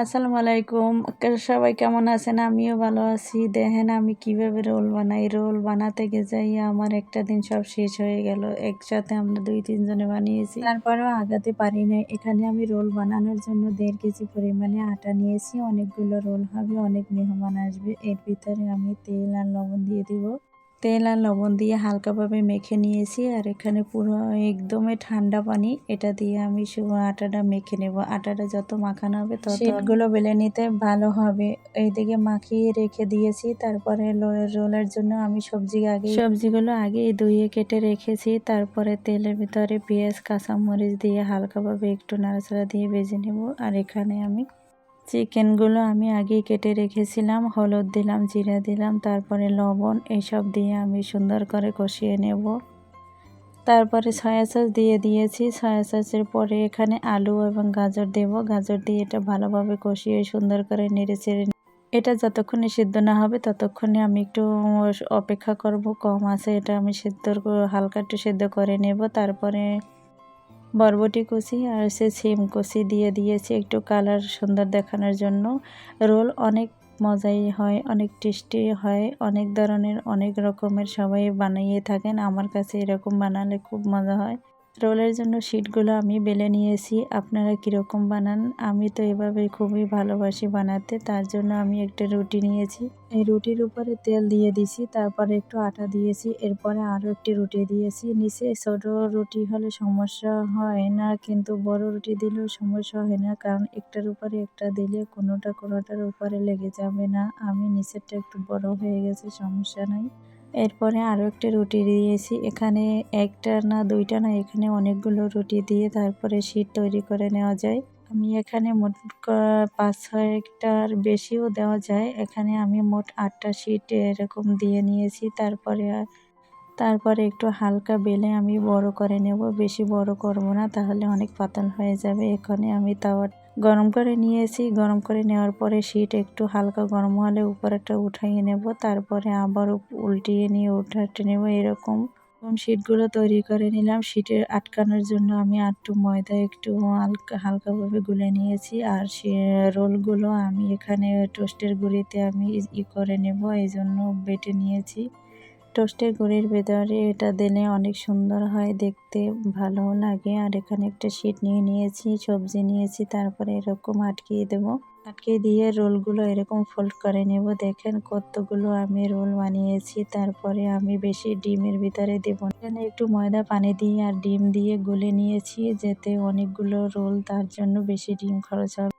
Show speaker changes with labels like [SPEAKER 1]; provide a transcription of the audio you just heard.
[SPEAKER 1] আসসালামু আলাইকুম। সবাই কেমন আছেন? আমিও ভালো আছি। দেখেন আমি কীভাবে রোল বানাই। রোল বানাতে যাই, আমার একটা দিন সব শেষ হয়ে গেল। একসাথে আমরা দুই, তিনজনে বানিয়েছি। তারপরেও আগাতে পারি না এখানে আমি রোল বানানোর জন্য দেড় কেজি পরিমাণে আটা নিয়েছি। অনেকগুলো রোল হবে, অনেক মেহমান আসবে। এর ভিতরে আমি তেল আর লবণ দিয়ে দিব। তেল আর লবণ দিয়ে হালকাভাবে মেখে নিয়েছি আর এখানে পুরো একদমই ঠান্ডা পানি। এটা দিয়ে আমি আটাটা মেখে নেব। আটাটা যত মাখানো হবে তত শীটগুলো বেলে নিতে ভালো হবে। এইদিকে মাখিয়ে রেখে দিয়েছি। তারপরে রোলের জন্য আমি সবজি আগে সবজিগুলো আগে ধুয়ে কেটে রেখেছি। তারপরে তেলের ভিতরে পেঁয়াজ কাঁচামরিচ দিয়ে হালকাভাবে একটু নাড়াচাড়া দিয়ে ভেজে নেব। আর এখানে আমি চিকেনগুলো আমি আগেই কেটে রেখেছিলাম, হলুদ দিলাম, জিরা দিলাম, তারপরে লবণ এইসব দিয়ে আমি সুন্দর করে কষিয়ে নেব। তারপরে সয়া সস দিয়ে দিয়েছি। সয়া সসের পরে এখানে আলু এবং গাজর দেব। গাজর দিয়ে এটা ভালোভাবে কষিয়ে সুন্দর করে নেড়ে চেড়ে এটা যতক্ষণে সিদ্ধ না হবে ততক্ষণে আমি একটু অপেক্ষা করব। কম আছে এটা আমি সিদ্ধ হালকা একটু সিদ্ধ করে নেব। তারপরে বরবটি কুচি আর সে সিম কুচি দিয়ে দিয়েছি একটু কালার সুন্দর দেখানোর জন্য। রোল অনেক মজাই হয়, অনেক টেস্টি হয়, অনেক ধরনের, অনেক রকমের সবাই বানিয়ে থাকেন। আমার কাছে এরকম বানালে খুব মজা হয়। রোলের জন্য শিটগুলো আমি বেলে নিয়েছি। আপনারা কীরকম বানান? আমি তো এভাবে খুবই ভালোবাসি বানাতে, তার জন্য আমি একটা রুটি নিয়েছি। এই রুটির উপরে তেল দিয়ে দিছি, তারপরে একটু আটা দিয়েছি, এরপরে আরও একটি রুটি দিয়েছি। নিচে ছোট রুটি হলে সমস্যা হয় না, কিন্তু বড় রুটি দিলেও সমস্যা হয় না, কারণ একটার উপরে একটা দিলে কোনোটা কোনোটার উপরে লেগে যাবে না। আমি নিচেরটা একটু বড় হয়ে গেছে, সমস্যা নাই। এরপরে আরও একটা রুটি দিয়েছি। এখানে একটা না দুইটা না এখানে অনেকগুলো রুটি দিয়ে তারপরে শীত তৈরি করে নেওয়া যায়। আমি এখানে মোট পাঁচ, ছয়টার বেশিও দেওয়া যায়। এখানে আমি মোট আটটা শীট এরকম দিয়ে নিয়েছি। তারপরে তারপরে একটু হালকা বেলে আমি বড় করে নেব। বেশি বড় করব না, তাহলে অনেক পাতল হয়ে যাবে। এখানে আমি তাওয়া গরম করে নিয়েছি। গরম করে নেওয়ার পরে শীত একটু হালকা গরম হলে উপরেটা উঠাইয়ে নেব। তারপরে আবার উল্টিয়ে নিয়ে উঠাতে নেব এরকম। শীটগুলো তৈরি করে নিলাম। শীটের আটকানোর জন্য আমি একটু ময়দা একটু হালকা, হালকাভাবে গুলে নিয়েছি। আর সে রোলগুলো আমি এখানে টোস্টের গুঁড়িতে আমি ই করে নেব। এই জন্য বেটে নিয়েছি। টোস্টের গুঁড়ির ভেতরে এটা দিলে অনেক সুন্দর হয়, দেখতে ভালো লাগে। আর এখানে একটা শীট নিয়ে নিয়েছি, সবজি নিয়েছি, তারপরে এরকম আটকিয়ে দেব। আটকিয়ে দিয়ে রোলগুলো এরকম ফোল্ড করে নেব। দেখেন কতগুলো আমি রোল বানিয়েছি, তারপরে আমি বেশি ডিমের ভিতরে দেব এখানে একটু ময়দা, পানি দিয়ে আর ডিম দিয়ে গুলে নিয়েছি, যেতে অনেকগুলো রোল তার জন্য বেশি ডিম খরচ হবে।